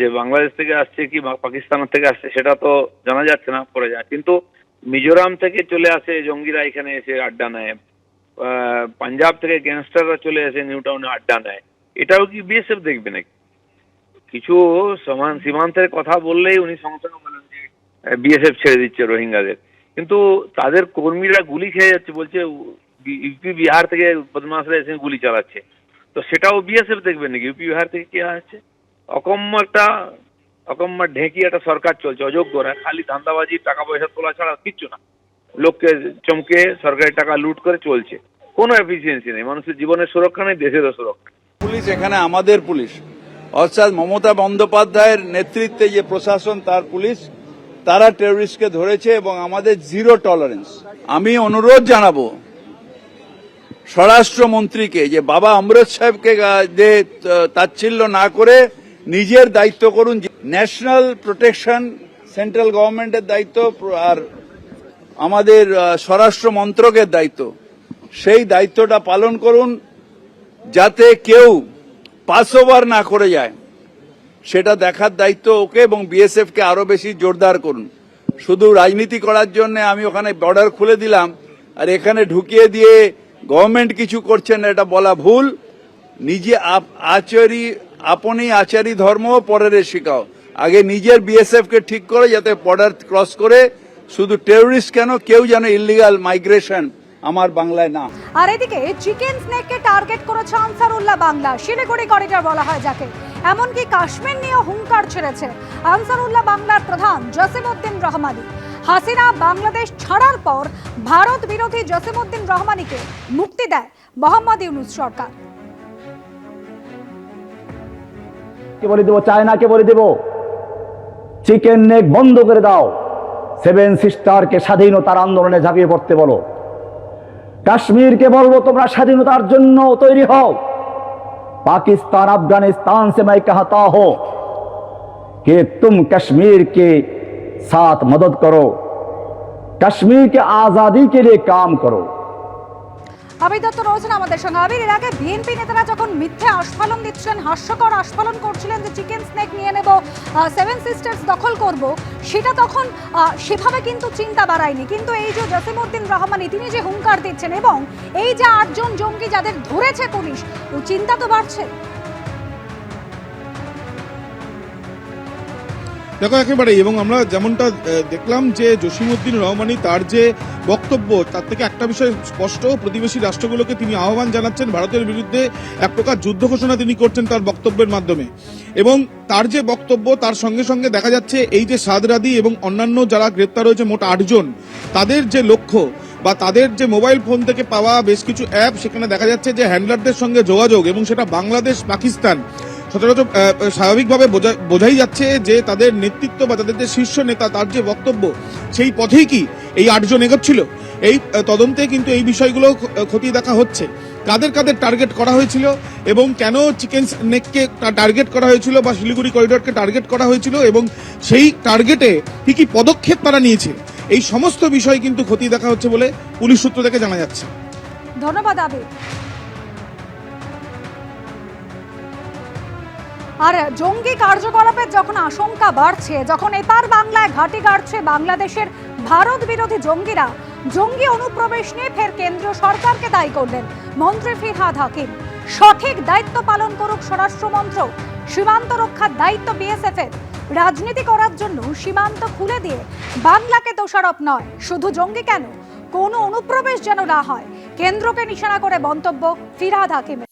যে বাংলাদেশ থেকে আসছে কি পাকিস্তান থেকে আসছে সেটা তো জানা যাচ্ছে না পরে যায়। কিন্তু মিজোরাম থেকে চলে আসে জঙ্গিরা এখানে এসে আড্ডা নেয়। পাঞ্জাব থেকে গ্যাংস্টাররা চলে এসে নিউ টাউনে আড্ডা নেয়। এটাও কি বিএসএফ দেখবে নাকি? কিছু সমান সীমান্তের কথা বললেই উনি সঙ্গে বলেন যে বিএসএফ ছেড়ে দিচ্ছে রোহিঙ্গাদের। কিন্তু তাদের কর্মীরা গুলি খেয়ে যাচ্ছে, বলছে ইউপি বিহার থেকে বদমাসরা এসে গুলি চালাচ্ছে। তো সেটাও বিএসএফ দেখবে নাকি? ইউপি বিহার থেকে কে আসছে? অকম্য একটা অকম্য ঢেঁকি একটা সরকার চলছে অযোগ্যরা খালি ধান্দাবাজি টাকা পয়সা তোলা ছাড়া কিচ্ছু না। লোককে চমকে সরকারি টাকা লুট করে চলছে। কোনো এফিসিয়েন্সি নেই। মানুষের জীবনের সুরক্ষা নেই, দেশেরও সুরক্ষা পুলিশ এখানে আমাদের পুলিশ। অর্থাৎ মমতা বন্দ্যোপাধ্যায়ের নেতৃত্বে যে প্রশাসন, তার পুলিশ, তারা টেররিস্টকে ধরেছে এবং আমাদের জিরো টলারেন্স আমি অনুরোধ জানাব স্বরাষ্ট্রমন্ত্রীকে যে বাবা অমৃত সাহেবকে তাচ্ছিল্য না করে নিজের দায়িত্ব করুন ন্যাশনাল প্রোটেকশন সেন্ট্রাল গভর্নমেন্টের দায়িত্ব আর আমাদের স্বরাষ্ট্র মন্ত্রকের দায়িত্ব। সেই দায়িত্বটা পালন করুন যাতে কেউ পাস ওভার না করে যায়। সেটা দেখার দায়িত্ব ওকে এবং বিএসএফ কে আরও বেশি জোরদার করুন। শুধু রাজনীতি করার জন্য আমি ওখানে বর্ডার খুলে দিলাম আর এখানে ঢুকিয়ে দিয়ে গভর্নমেন্ট কিছু করছেন এটা বলা ভুল। নিজে আচারি আপনি আচারি ধর্ম পরের শিখাও। আগে নিজের বিএসএফ কে ঠিক করে যাতে বর্ডার ক্রস করে শুধু টেররিস্ট কেন, কেউ যেন ইলিগাল মাইগ্রেশন আমার বাংলায় না। আর এদিকে চিকেন স্নেককে টার্গেট করেছে আনসারুল্লাহ বাংলা। শিলিগুড়ি করিডর বলা হয় যাকে। এমনকি কাশ্মীর নিয়ে হুঙ্কার ছেড়েছে আনসারুল্লাহ বাংলার প্রধান জসিমউদ্দিন রহমানি। হাসিনা বাংলাদেশ ছাড়ার পর ভারত বিরোধী জসিমউদ্দিন রহমানিকে মুক্তি দেয় মোহাম্মদ ইউনুস সরকার। কে বলে দেবো চায়নাকে বলে দেব চিকেন নেক বন্ধ করে দাও সেভেন সিস্টারকে স্বাধীনতার আন্দোলনে ঝাঁপিয়ে পড়তে বলো কাশ্মীরকে বলবো তোমরা স্বাধীনতার জন্য তৈরি হও पाकिस्तान अफगानिस्तान से मैं कहता हूं कि तुम कश्मीर के साथ मदद करो कश्मीर के आजादी के लिए काम करो আবির দত্ত রয়েছেন আমাদের সঙ্গে। আবির, এর আগে বিএনপি নেতারা যখন মিথ্যে আস্ফালন দিচ্ছিলেন, হাস্যকর আস্ফালন করছিলেন যে চিকেন স্নেক নিয়ে নেব সেভেন সিস্টার্স দখল করব, সেটা তখন সেভাবে কিন্তু চিন্তা বাড়ায়নি। কিন্তু এই যে জসিমউদ্দিন রহমানি তিনি যে হুঙ্কার দিচ্ছেন এবং এই যে আটজন জঙ্গি যাদের ধরেছে পুলিশ চিন্তা তো বাড়ছে। দেখো একেবারেই এবং আমরা যেমনটা দেখলাম যে জসিমউদ্দিন রহমানি তার যে বক্তব্য, তার থেকে একটা বিষয় স্পষ্ট, প্রতিবেশী রাষ্ট্রগুলোকে তিনি আহ্বান জানাচ্ছেন ভারতের বিরুদ্ধে এক প্রকার যুদ্ধ ঘোষণা তিনি করছেন তার বক্তব্যের মাধ্যমে। এবং তার যে বক্তব্য, তার সঙ্গে সঙ্গে দেখা যাচ্ছে এই যে সাদরাদি এবং অন্যান্য যারা গ্রেপ্তার হয়েছে, মোট আটজন, তাদের যে লক্ষ্য বা তাদের যে মোবাইল ফোন থেকে পাওয়া বেশ কিছু অ্যাপ, সেখানে দেখা যাচ্ছে যে হ্যান্ডলারদের সঙ্গে যোগাযোগ এবং সেটা বাংলাদেশ পাকিস্তান সচরাচর স্বাভাবিকভাবে বোঝা- বোঝাই যাচ্ছে যে তাদের নেতৃত্ব বা তাদের যে শীর্ষ নেতা, তার যে বক্তব্য, সেই পথেই কি এই আটজন এগোচ্ছিল? এই তদন্তে কিন্তু এই বিষয়গুলো খতিয়ে দেখা হচ্ছে। কাদের কাদের টার্গেট করা হয়েছিল এবং কেন চিকেন নেককে টার্গেট করা হয়েছিল বা শিলিগুড়ি করিডোরকে টার্গেট করা হয়েছিল এবং সেই টার্গেটে কি কি পদক্ষেপ তারা নিয়েছে? এই সমস্ত বিষয় কিন্তু খতিয়ে দেখা হচ্ছে বলে পুলিশ সূত্র থেকে জানা যাচ্ছে। ধন্যবাদ আবির আর জঙ্গি কার্যকলাপের যখন আশঙ্কা বাড়ছে, যখন এপার বাংলায় ঘাঁটি গাড়ছে বাংলাদেশের ভারত বিরোধী জঙ্গিরা, জঙ্গি অনুপ্রবেশ নিয়ে ফের কেন্দ্রীয় সরকারকে দায়ী করলেন মন্ত্রী ফিরহাদ হাকিম। সঠিক দায়িত্ব পালন করুক স্বরাষ্ট্র মন্ত্রক সীমান্ত রক্ষার দায়িত্ব বিএসএফ এর রাজনীতি করার জন্য সীমান্ত খুলে দিয়ে বাংলাকে দোষারোপ নয়, শুধু জঙ্গি কেন? কোনো অনুপ্রবেশ যেন না হয়। কেন্দ্রকে নিশানা করে মন্তব্য ফিরহাদ হাকিমের।